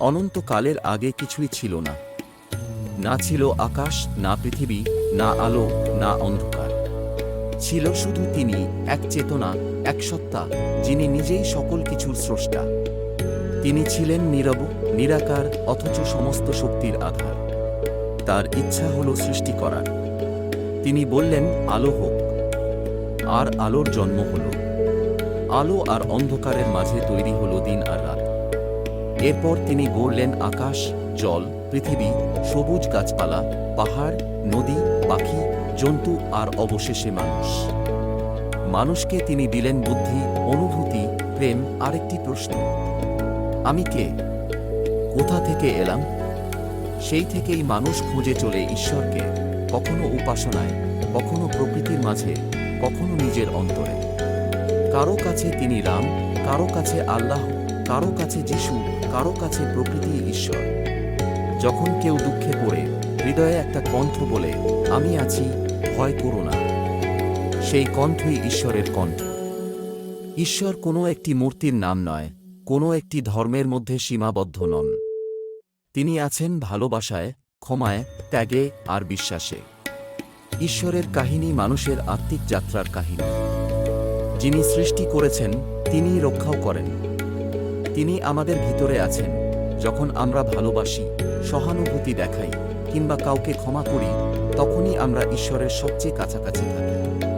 অনন্তকালের আগে কিছুই ছিল না। না ছিল আকাশ, না পৃথিবী, না আলো, না অন্ধকার। ছিল শুধু তিনি, এক চেতনা, এক সত্তা, যিনি নিজেই সকল কিছুর স্রষ্টা। তিনি ছিলেন নীরব, নিরাকার, অথচ সমস্ত শক্তির আধার। তার ইচ্ছা হল সৃষ্টি করার। তিনি বললেন, আলো হোক। আর আলোর জন্ম হল। আলো আর অন্ধকারের মাঝে তৈরি হল দিন আর এরপর তিনি গড়লেন আকাশ, জল, পৃথিবী, সবুজ গাছপালা, পাহাড়, নদী, পাখি, জন্তু আর অবশেষে মানুষ। মানুষকে তিনি দিলেন বুদ্ধি, অনুভূতি, প্রেম আরেকটি প্রশ্ন। আমি কে? কোথা থেকে এলাম? সেই থেকেই মানুষ খুঁজে চলে ঈশ্বরকে, কখনো উপাসনায়, কখনো প্রকৃতির মাঝে, কখনো নিজের অন্তরে। কারও কাছে তিনি রাম কারও কাছে আল্লাহ, কারও কাছে যিশু, কারও কাছে প্রকৃতি ঈশ্বর। যখন কেউ দুঃখে পড়ে, হৃদয়ে একটা কণ্ঠ বলে, আমি আছি, ভয় করো না। সেই কণ্ঠই ঈশ্বরের কণ্ঠ। ঈশ্বর কোনো একটি মূর্তির নাম নয়, কোনো একটি ধর্মের মধ্যে সীমাবদ্ধ নন। তিনি আছেন ভালোবাসায়, ক্ষমায়, ত্যাগে আর বিশ্বাসে। ঈশ্বরের কাহিনী মানুষের আত্মিক যাত্রার কাহিনী। যিনি সৃষ্টি করেছেন তিনিই রক্ষাও করেন। তিনি আমাদের ভিতরে আছেন, যখন আমরা ভালোবাসি, সহানুভূতি দেখাই, কিংবা কাউকে ক্ষমা করি, তখনই আমরা ঈশ্বরের সবচেয়ে কাছাকাছি থাকি।